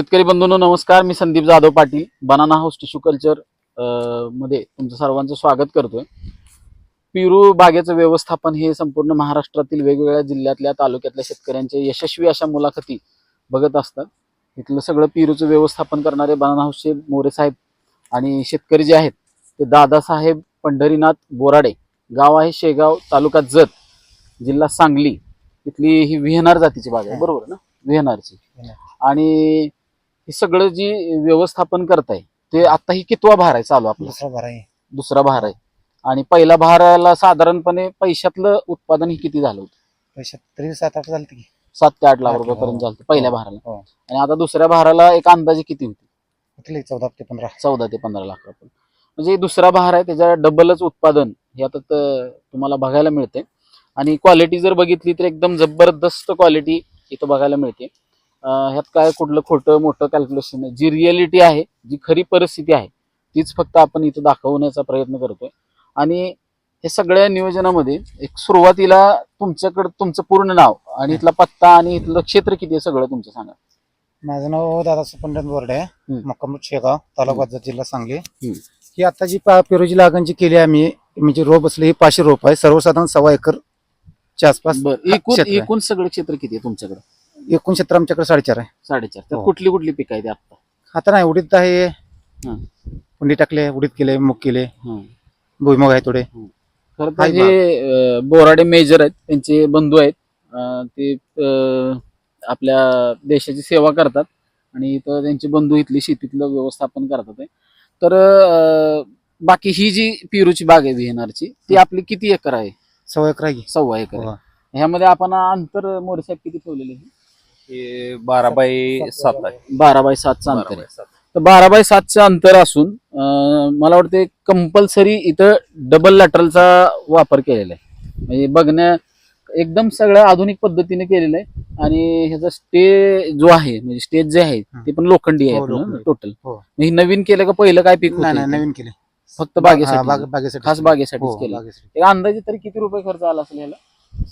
शेतकरी बंधूंनो नमस्कार. मी Sandeep Jadhav Patil banana house tissue कल्चरमध्ये तुमचं सर्वांचं स्वागत करतोय. पेरू बागेचं व्यवस्थापन हे संपूर्ण महाराष्ट्रातील वेगवेगळ्या जिल्ह्यातल्या तालुक्यातल्या शेतकऱ्यांचे यशस्वी अशा मुलाखती बघत असतात. इथलं सगळं पेरूचं व्यवस्थापन करणारे बनाना हाऊसचे मोरे साहेब आणि शेतकरी जे आहेत ते दादासाहेब पंढरीनाथ बोराडे. गाव आहे शेगाव तालुका जत जिल्हा सांगली. इथली ही विहनार जातीची बाग आहे. बरोबर ना? विहनारची विहनार. आणि हे सगळं जी व्यवस्थापन करताय ते आता ही कितवा भार आहे चालू आपला? दुसरा भरा आहे. दुसरा भार आहे. आणि पहिला भाराला साधारणपणे पैशातलं उत्पादन हे किती झालं होतं? पैशात तरी सात आठ झाले की. सात ते आठ लाख आठ, रुपयापर्यंत हो. झालं पहिल्या भाराला. हो. आणि आता दुसऱ्या भाराला एक अंदाजे किती होती? चौदा ते पंधरा. चौदा ते पंधरा लाख रुपये. म्हणजे दुसरा भार आहे त्याच्या डबलच उत्पादन हे आता त- तुम्हाला बघायला मिळते आणि क्वालिटी जर बघितली तर एकदम जबरदस्त क्वालिटी इथं बघायला मिळते. ह्यात काय कुठलं खोटं मोठं कॅल्क्युलेशन नाही. जी रिअलिटी आहे जी खरी परिस्थिती आहे तीच फक्त आपण इथं दाखवण्याचा प्रयत्न करतोय. आणि हे सगळ्या नियोजनामध्ये एक सुरुवातीला तुमच्याकडं तुमचं पूर्ण नाव आणि इथला पत्ता आणि इथलं क्षेत्र किती आहे सगळं तुमचं सांगा. माझं नाव दादा सुपंडन बोर्डे आहे. हम्म. मक्कामूर शेगाव तालुका जत, जिल्हा सांगली. हम्म. ही आता जी पा- पेरूची लागण जी केली आहे आम्ही म्हणजे रोप असले ही पाचशे रोप आहे सर्वसाधारण सव्वा एकर च्या आसपास बरं एकूण क्षेत्र आहे. एकूण सगळं क्षेत्र किती आहे तुमच्याकडं? एकूण क्षेत्र आमच्याकडे साडेचार आहे साडेचार तर हो. कुठली कुठली पिकं आहेत आता आता नाही उडीद आहे हं. कुंडी टाकले उडीद केले मूग केले हं. भुईमूग आहे थोडे खरं तर अं, बोराडे मेजर आहेत त्यांचे बंधू आहेत अं, ते अं, आपल्या देशाची सेवा करतात आणि इथं त्यांचे बंधू इथली शेतीतलं व्यवस्थापन करतात आहे. तर अं, बाकी ही जी पेरूची बाग आहे विहेनारची ती आपली किती एकर आहे सव्वा एकर आहे की. सव्वा एकर आहे. हो. ह्यामध्ये आपण अंतर मोरसाहेब किती ठेवलेले आहे हे बारा बाय सात आहे बारा बाय सातचं बारा अंतर आहे बाय सात. तर बारा बाय सातचं अंतर असून अं, मला वाटते कंपल्सरी इथं डबल लॅटरलचा वापर केलेला आहे म्हणजे बघण्या एकदम सगळ्या आधुनिक पद्धतीने केलेलं आहे आणि ह्याचा स्टे जो आहे म्हणजे स्टेज जे आहे ते पण लोखंडी हो, आहे लोखंडी. टोटल हो. हे नवीन केलं का पहिलं काय पीक नाही नाही होतं इथं? नवीन केले फक्त हा, बागेसाठी बाग- बागेसाठी खास बागेसाठीच हो, केलं बागेसाठी. एक अंदाजे तरी किती रुपये खर्च आला असेल याला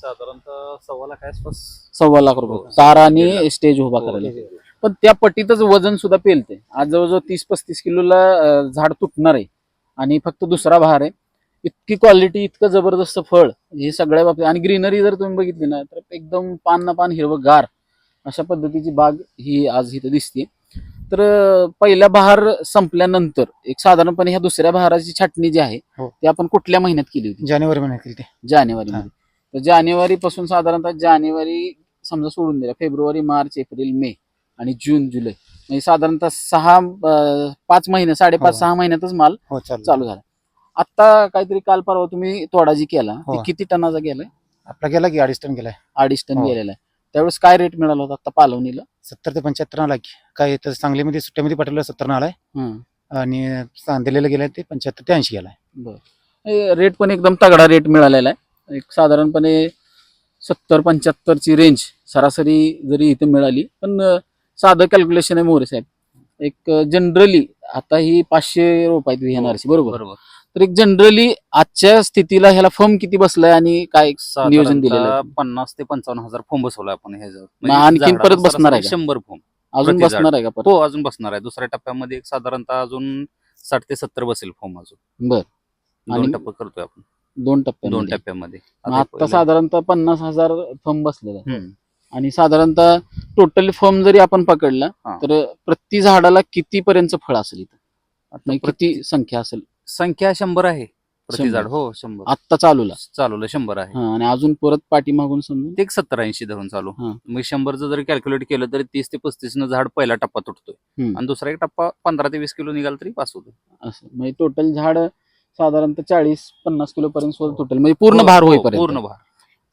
साधारणतः सव्वा लाख आसपास. सव्वा लाख रुपये. हो. तार आणि स्टेज उभा हो, करायला. हो. पण त्या पट्टीतच वजन सुद्धा पेलते. आज जवळजवळ तीस पस्तीस किलोला झाड तुटणार आहे. आणि फक्त दुसरा बहार आहे. इतकी क्वालिटी इतकं जबरदस्त फळ हे सगळ्या बाबतीत. आणि ग्रीनरी जर तुम्ही बघितली ना तर एकदम पान ना पान हिरवं गार अशा पद्धतीची बाग ही आज इथं दिसते तर पहिला बहार संपल्यानंतर एक साधारणपणे ह्या दुसऱ्या बहाराची छाटणी जी आहे हो. ती आपण कुठल्या महिन्यात केली होती? जानेवारी महिन्यात केली जानेवारी मध्ये तर जानेवारी पासून साधारणतः जानेवारी समजा सोडून दिला. फेब्रुवारी मार्च एप्रिल मे आणि जून जुलै. म्हणजे साधारणतः सहा पाच महिने साडेपाच हो. सहा महिन्यातच माल हो चालू झाला. आता काहीतरी काल परवा तुम्ही तोडा जी केला. ते हो. किती टनाचा गेलाय? आपला गेला की अडीच टन गेलाय. अडीच टन. गेलेला आहे. त्यावेळेस काय रेट मिळाला होता आता पालवणीला? सत्तर ते पंच्याहत्तर आला की. काय तर सांगलीमध्ये सुट्ट्यामध्ये पाठवलं सत्तर आलाय. आणि दिलेलं गेलाय ते पंच्याहत्तर ते ऐंशी गेलाय. बरं. रेट पण एकदम तगडा रेट मिळालेला आहे. एक साधारणपणे सत्तर पंच्याहत्तरची रेंज सरासरी जरी इथे मिळाली पण साधं कॅल्क्युलेशन आहे मोरे साहेब. एक जनरली आता ही पाचशे रोप आहेत विहनारची बरोबर? बरोबर. तर एक जनरली आजच्या स्थितीला ह्याला फर्म किती बसलाय आणि काय नियोजन दिलेलं? साधारणतः पन्नास ते पंचावन्न हजार फोम बसवला आपण मग आणखीन झाडाला परत बसणार आहे शंभर फोम अजून. बसणार आहे का हो अजून बसणार आहे. दुसऱ्या टप्प्यामध्ये एक साधारणतः अजून साठ ते सत्तर बसेल फोम अजून. बर. आणि टप्पे करतोय आपण. दोन टप्प्यात दोन टप्प्यामध्ये. आता साधारणतः पन्नास हजार फर्म बसलेला आहे. आणि साधारणतः टोटल फर्म जरी आपण पकडला. तर प्रति झाडाला किती पर्यंत फळ असेल इथं? आता म्हणजे प्रति- किती संख्या असेल? संख्या शंभर आहे प्रति. झाड. हो शंभर. आत्ता चालूला? चालवलं शंभर आहे. हा, आणि अजून परत पाठीमागून समजून? ते एक सत्तर ऐंशी धरून चालू. मग शंभरचं जर कॅल्क्युलेट केलं तरी तीस ते पस्तीस न झाड पहिला टप्पा तुटतोय. आणि दुसरा एक टप्पा पंधरा ते वीस किलो निघाला तरी पास होतो असं. म्हणजे टोटल झाड साधारणतः चाळीस पन्नास किलो पर्यंत सुद्धा टोटल म्हणजे पूर्ण हो, भार हो, होईपर्यंत. पूर्ण भार.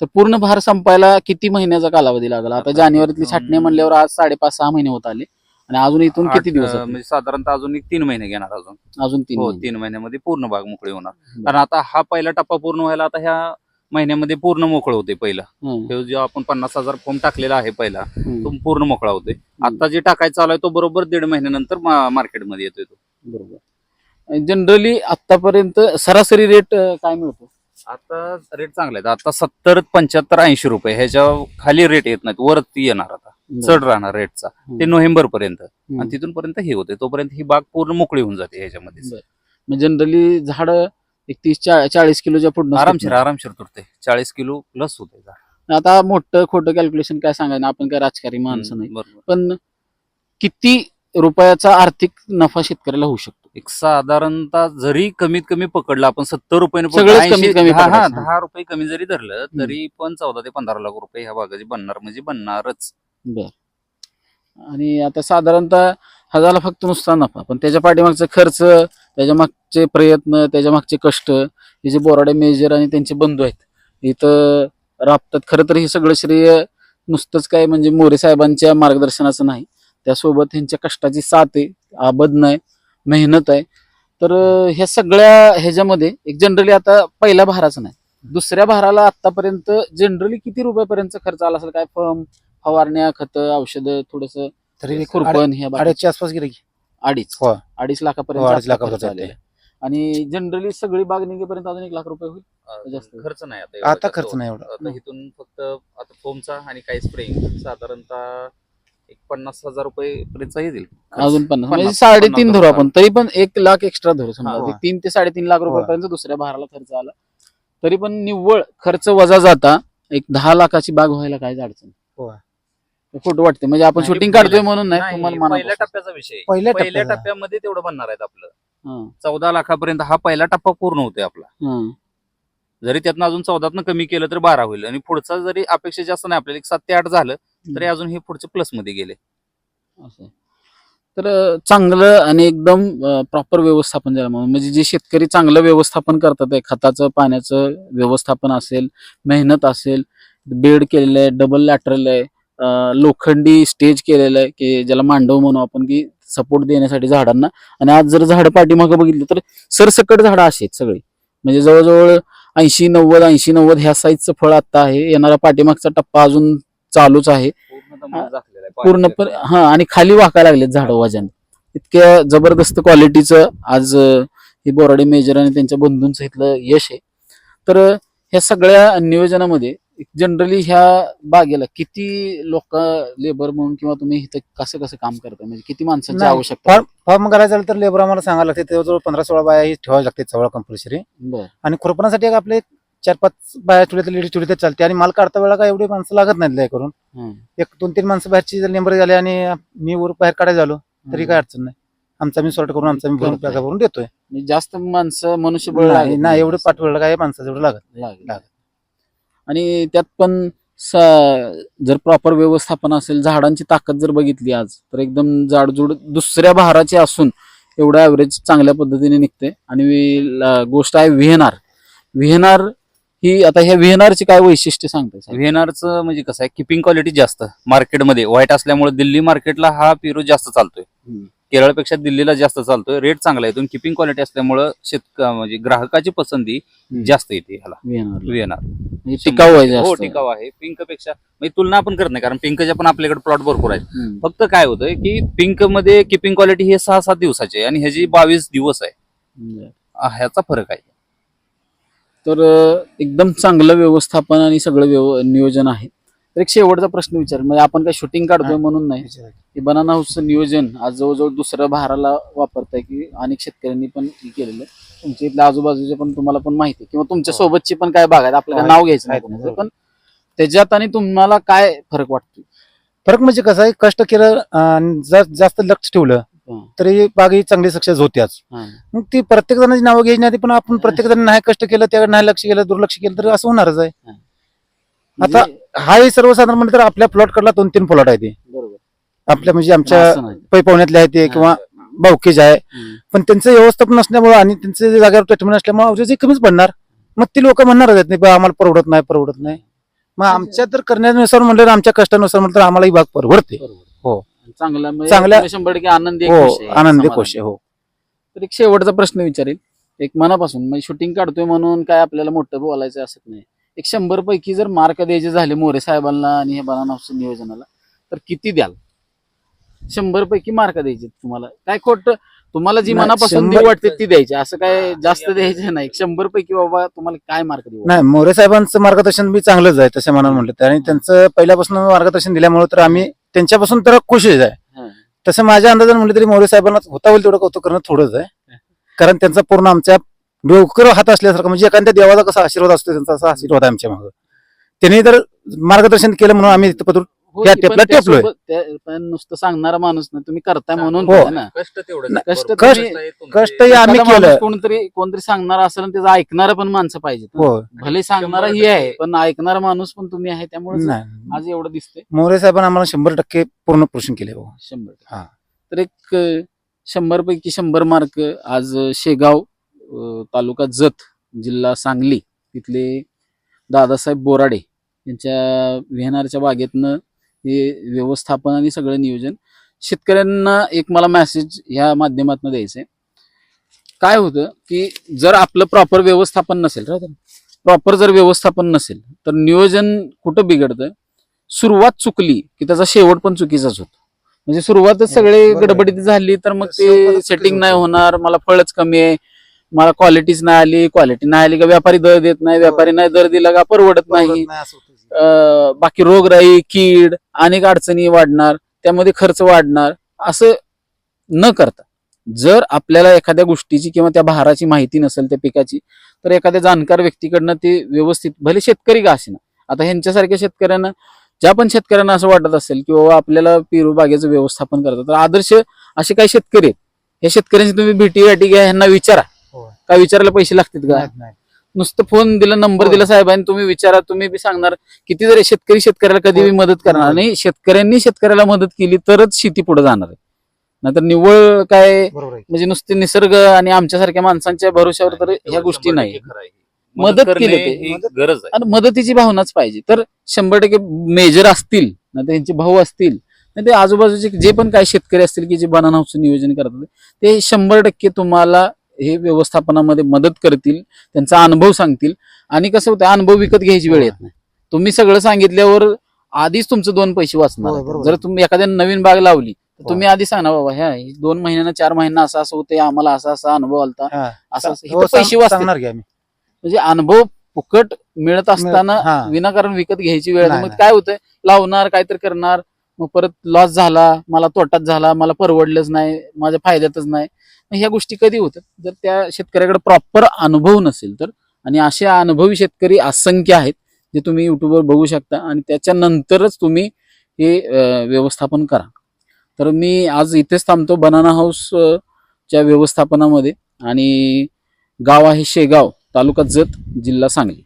तर पूर्ण भार संपायला किती महिन्याचा कालावधी लागला? आता जानेवारीतली छाटणी म्हणल्यावर आज साडेपाच सहा महिने होत आले. आणि अजून इथून किती दिवस आहेत? म्हणजे साधारणतः अजून एक तीन महिने घेणार अजून. अजून तीन हो महिने. तीन महिन्यामध्ये पूर्ण बाग मोकळी होणार. बरं. कारण आता हा पहिला टप्पा पूर्ण व्हायला आता ह्या महिन्यामध्ये पूर्ण मोकळं होते पहिला. हं, हे जो आपण पन्नास हजार फॉर्म टाकलेला आहे पहिला हं. तो पूर्ण मोकळा होतोय आता जे टाकायचं चालू आहे तो बरोबर दीड महिन्यानंतर मार्केटमध्ये येतोय तो. बरोबर. जनरली आतापर्यंत सरासरी रेट काय मिळतो? आता रेट चांगले आहेत. आता सत्तर पंच्याहत्तर ऐंशी रुपये ह्याच्या खाली रेट येत नाहीत. वरती येणार आता. चढ राहणार रेटचा. ते नोव्हेंबर पर्यंत. आणि तिथून पर्यंत हे होते. तोपर्यंत ही बाग पूर्ण मोकळी होऊन जाते ह्याच्यामध्ये. म्हणजे जनरली झाड एक तीस चाळीस किलोच्या पुढे आरामशीर आरामशीर तुरते चाळीस किलो प्लस होते झाड. आता मोठं खोटं कॅल्क्युलेशन काय सांगायचं? आपण काय राजकारी माणसं नाही. पण किती रुपयाचा आर्थिक नफा शेतकऱ्याला होऊ शकतो? एक साधारणतः जरी कमीत कमी पकडलं आपण सत्तर रुपये सगळंच कमीत कमी पकडायचं. दहा रुपये कमी जरी धरलं तरी पण चौदा ते पंधरा लाख रुपये ह्या बागाची बनणार म्हणजे बनणारच. बर. आणि आता साधारणतः हा झाला फक्त नुसता नफा पण त्याच्या पाठीमागचा खर्च त्याच्या मागचे प्रयत्न त्याच्या मागचे कष्ट हे जे बोराडे मेजर आणि त्यांचे बंधू आहेत इथं राबतात. खरं तर हे सगळं श्रेय नुसतंच काय म्हणजे मोरे साहेबांच्या मार्गदर्शनाचं नाही. त्यासोबत ह्यांच्या कष्टाची साथ आहे आबद नाही. मेहनत आहे तर ह्या सगळ्या ह्याच्यामध्ये एक जनरली आता पहिल्या भाराचं नाही दुसऱ्या भाराला आतापर्यंत जनरली किती रुपयापर्यंत खर्च आला असेल काय फर्म फवारण्या खतं औषधं थोडस तरी अडीच- खुरपण ह्या? अडीचच्या आसपास गेले की अडीच हो. अडीच हो, लाखापर्यंत अडीच आपला लाखापर्यंत खर्च आलेला आहे. आणि जनरली सगळी बाग निघेपर्यंत अजून एक लाख रुपये होईल जास्त. खर्च नाही आता आता खर्च. नाही एवढा. आता इथून फक्त आता फोमचा आणि काही स्प्रेइंग साधारणतः एक पन्नास हजार रुपये पर्यंत येतील खर्च. अजून पन्नास म्हणजे पन्नास- साडेतीन पन्नास धरू. आपण तरी पण एक लाख एक्स्ट्रा धरू समजा हा. ते तीन ते साडेतीन लाख. रुपयापर्यंत दुसऱ्या भाराला खर्च आला तरी पण निव्वळ खर्च वजा जाता एक दहा लाखाची बाग व्हायला काहीच अडचण हो. खोटं वाटते म्हणजे आपण नाही, शूटिंग पहिल्या- काढतोय म्हणून नाही नाही, तुम्हाला पहिल्या मनापासून. टप्प्याचा विषय पहिल्या. टप्प्यामध्ये तेवढं बनणार आहेत आपलं हा, चौदा लाखापर्यंत हा पहिला टप्पा पूर्ण होतोय आपला हा. जरी त्यातनं अजून चौदातनं कमी केलं तर बारा होईल. आणि पुढचा जरी अपेक्षा जास्त नाही आपल्याला एक सात ते आठ झालं तरी अजून हे पुढचे प्लसमध्ये गेले. असं. तर चांगलं आणि एकदम प्रॉपर व्यवस्थापन म्हणून. म्हणजे जे शेतकरी चांगलं व्यवस्थापन करतात खताचं पाण्याचं व्यवस्थापन असेल मेहनत असेल बेड केलेलं आहे डबल लॅटरल आहे लोखंडी स्टेज केलेलं आहे की ज्याला मांडव म्हणू आपण की सपोर्ट देण्यासाठी झाडांना. आणि आज जर झाडं पाठीमागं बघितलं तर सरसकट झाडं अशी आहेत सगळी. म्हणजे जवळजवळ ऐंशी नव्वद ऐंशी नव्वद ह्या साईजचं फळ आता आहे. येणारा पाठीमागचा टप्पा अजून चालूच आहे. पूर्ण हा आणि खाली वाकायला लागलेत झाड वजन. इतक्या जबरदस्त क्वालिटीचं आज हे बोराडे मेजर आणि त्यांच्या बंधूंचं इथलं यश आहे. तर ह्या सगळ्या नियोजनामध्ये जनरली ह्या बागेला किती लोक लेबर म्हणून किंवा तुम्ही इथं कसं कसं काम करता? म्हणजे किती माणसांची नाही, आवश्यकता फार्म फार्म करायचं झालं तर लेबर आम्हाला सांगायला लागते. जवळजवळ पंधरा सोळा बाया ही ठेवावी लागते चवळा कंपल्सरी बरं. आणि खुरपणासाठी एक आपले चार पाच बाया ठेवले तर लेडीज ठेवली तर चालते. आणि माल काढता वेळा काय एवढी माणसं लागत नाहीत लय करून. हं. एक दोन तीन माणसं बाहेरची जर नेंबर झाली आणि मी वर बाहेर काढायला झालो तरी काय अडचण नाही. आमचा मी सॉर्ट करून आमचा मी भरून करताय. पॅका भरून देतोय. म्हणजे जास्त माणसं मनुष्यबळ नाही लागत नाही एवढं पाठवलं काय माणसाचं एवढं लागत लागेल. आणि त्यात पण स- जर प्रॉपर व्यवस्थापन असेल झाडांची ताकद जर बघितली आज तर एकदम जाडजूड दुसऱ्या बहाराची असून एवढं ॲव्हरेज चांगल्या पद्धतीने निघते. आणि गोष्ट आहे व्हीएनआर. व्हीएनआर ही आता ह्या व्हीएनआरची काय वैशिष्ट्य सांगताय व्हेनारचं म्हणजे कसं आहे किपिंग क्वालिटी जास्त मार्केटमध्ये व्हाईट असल्यामुळे दिल्ली मार्केटला हा पिरो जास्त चालतोय. केरळपेक्षा दिल्लीला जास्त चालतोय. रेट चांगला आहे. किपिंग क्वालिटी असल्यामुळे शेतक म्हणजे ग्राहकाची पसंती जास्त येते ह्याला. व्हीएनआर व्हीएनआर. टिकाऊ आहे हो टिकाऊ आहे. पिंकपेक्षा म्हणजे तुलना आपण करत नाही कारण पिंकच्या पण आपल्याकडे प्लॉट भरपूर आहेत. हम्म. फक्त काय होतंय की पिंकमध्ये किपिंग क्वालिटी हे सहा सात दिवसाची आहे आणि ह्याची बावीस दिवस आहे बरं. ह्याचा फरक आहे. तर अं, एकदम चांगलं व्यवस्थापन आणि सगळं व्यव नियोजन आहे. तर एक शेवटचा प्रश्न विचार म्हणजे आपण काय शूटिंग काढतोय. म्हणून नाही की बनाना हाऊसचं नियोजन आज जवळजवळ दुसऱ्या भाराला वापरताय की अनेक शेतकऱ्यांनी पण हे केलेलं. तुमच्या इथल्या आजूबाजूचे पण तुम्हाला पण माहिती. किंवा तुमच्या हो. सोबतची पण काय बाग आहेत आपल्याला नाव घ्यायचं नाही. पण त्याच्यात आणि तुम्हाला काय फरक वाटतो फरक म्हणजे कसं आहे कष्ट केलं जास्त लक्ष ठेवलं. तरी बाग ही चांगली सक्सेस होते आज मग ती प्रत्येक जणांची नावं घ्यायची नाही पण आपण प्रत्येक जण नाही कष्ट केलं त्याकडे नाही लक्ष केलं दुर्लक्ष केलं तर असं होणारच आहे आता म्हणजे- हा सर्वसाधारण म्हणलं तर आपल्या प्लॉट कडला दोन तीन प्लॉट आहे ते. बरोबर. आपल्या म्हणजे आमच्या असं नाही. पै पाहुण्यातले आहे ते किंवा बावकेज आहे. पण त्यांचं व्यवस्थापन नसल्यामुळे आणि त्यांचे जे जागेवर ट्रीटमेंट असल्यामुळे कमीच पडणार. मग ती लोक म्हणणारच आहेत नाही आम्हाला परवडत नाही परवडत नाही. मग आमच्या तर करण्यानुसार म्हणलं तर आमच्या कष्टानुसार म्हणलं तर आम्हाला ही बाग परवडते. हो. चांगला म्हणजे चांगल्या- आपल्या शंभर टक्के आनंदी हो आनंदी आहे हो. तर एक शेवटचा प्रश्न विचारेल. एक मनापासून म्हणजे शूटिंग काढतोय म्हणून काय आपल्याला मोठं बोलायचं असत नाही. एक शंभर पैकी जर मार्क द्यायचे झाले मोरे साहेबांना आणि हे बनाना नियोजनाला तर किती द्याल? शंभर पैकी मार्क द्यायचे तुम्हाला. काय खोट? तुम्हाला जी नाही, मनापासून वाटते ती द्यायची. असं काय जास्त द्यायचं नाही. शंभर पैकी बाबा तुम्हाला काय मार्क देऊ? नाही मोरे साहेबांचं मार्गदर्शन बी चांगलंच आहे तसं म्हणून म्हटलं तर. आणि त्यांचं पहिल्यापासून मार्गदर्शन दिल्यामुळे तर आम्ही त्यांच्यापासून तर खुश आहे. हा. तसं माझ्या अंदाजाने म्हणलं तरी मोरे साहेबांना होता होईल तेवढं कौतुक करणं थोडंच आहे. कारण त्यांचा पूर्ण आमच्या डोकर हात असल्यासारखं म्हणजे एखाद्या देवाचा कसा आशीर्वाद असतो त्यांचा असा आशीर्वाद आहे आमच्या मागं. त्यांनी तर मार्गदर्शन केलं म्हणून आम्ही की, टेपला पण टेपलोय. पण नुसतं सांगणारा माणूस ना तुम्ही करताय म्हणून हो. ना. कष्ट तेवढं नाही, कष्ट कष्ट- तुम्ही- कष्ट हे आम्ही एखादा केलं. कोणतरी कोणतरी सांगणार असेल आणि त्याचं ऐकणारं पण माणसं पाहिजे हो भले सांगणारा ही आहे पण ऐकणारा माणूस पण तुम्ही आहे त्यामुळे नाही. आज एवढं दिसतंय. मोरे साहेबांना आम्हाला शंभर टक्के पूर्ण पोषण केले हो. शंभर. हा. तर एक शंभर पैकी शंभर मार्क आज शेगाव तालुका जत जिल्हा सांगली तिथले दादासाहेब बोराडे यांच्या विहानारच्या बागेतनं हे व्यवस्थापन आणि सगळं नियोजन शेतकऱ्यांना एक मला मेसेज ह्या माध्यमातून द्यायचं आहे काय होतं की जर आपलं प्रॉपर व्यवस्थापन नसेल प्रॉपर जर व्यवस्थापन नसेल तर नियोजन कुठं बिघडतं सुरुवात चुकली की त्याचा शेवट पण चुकीचाच होतो म्हणजे सुरुवातच सगळे. गडबडीत झाली तर मग ते सेटिंग नाही. होणार मला फळच कमी आहे मला क्वालिटीच नाही आली क्वालिटी नाही आली का व्यापारी दर देत नाही व्यापारी नाही दर दिला का परवडत नाही. अं, बाकी रोगराई कीड अनेक अडचणी वाढणार त्यामध्ये खर्च वाढणार असं न करता जर आपल्याला एखाद्या गोष्टीची किंवा त्या बहाराची माहिती नसेल त्या पिकाची तर एखाद्या जाणकार व्यक्तीकडनं ते व्यवस्थित भले शेतकरी का असेना आता ह्यांच्यासारख्या शेतकऱ्यांना ज्या पण शेतकऱ्यांना असं वाटत असेल की बाबा आपल्याला पेरू बागेचं व्यवस्थापन करतात तर आदर्श असे काही शेतकरी आहेत. या शेतकऱ्यांची तुम्ही भेटी गाठी घ्या ह्यांना विचारा. हो. का विचारायला पैसे लागतील का? नुसतं फोन दिला नंबर हो. दिला साहेबांनी तुम्ही विचारा तुम्ही बी सांगणार. किती जरी शेतकरी शेतकऱ्याला कधी बी हो. मदत करणार. नाही. शेतकऱ्यांनी शेतकऱ्याला मदत केली तरच शेती पुढे जाणार आहे. नाहीतर निव्वळ काय म्हणजे नुसते निसर्ग आणि आमच्यासारख्या माणसांच्या भरोश्यावर तर ह्या गोष्टी नाही. मदत केली ते. ही गरज आहे. आणि मदतीची भावनाच पाहिजे. तर शंभर टक्के मेजर असतील ना त्यांचे भाऊ असतील ते आजूबाजूचे जे पण काही शेतकरी असतील की जे बनाना हाऊसचं नियोजन करतात ते शंभर टक्के तुम्हाला हे व्यवस्थापनामध्ये मदत करतील त्यांचा अनुभव सांगतील आणि कसं होतं अनुभव विकत घ्यायची वेळ येत नाही तुम्ही सगळं सांगितल्यावर आधीच तुमचं दोन पैसे वाचणार. जर तुम्ही एखाद्या नवीन बाग लावली तर. तुम्ही आधी सांगा बाबा ह्या दोन महिन्यानं चार महिन्यानं असं असं होते आम्हाला असा असा अनुभव आलता. असं हो, पैसे आम्ही म्हणजे अनुभव फुकट मिळत असताना. विनाकारण विकत घ्यायची वेळ मग. काय होतंय लावणार काहीतरी करणार मग परत लॉस झाला मला तोटात झाला मला परवडलंच नाही माझ्या फायद्यातच नाही. मग ह्या गोष्टी कधी होतात? जर त्या शेतकऱ्याकडे प्रॉपर अनुभव नसेल तर आणि असे अनुभवी शेतकरी असंख्य आहेत जे तुम्ही युट्यूबवर बघू शकता आणि त्याच्यानंतरच तुम्ही हे व्यवस्थापन करा. तर मी आज इथेच थांबतो. बनाना हाऊसच्या व्यवस्थापनामध्ये आणि गाव आहे शेगाव तालुका जत जिल्हा सांगली.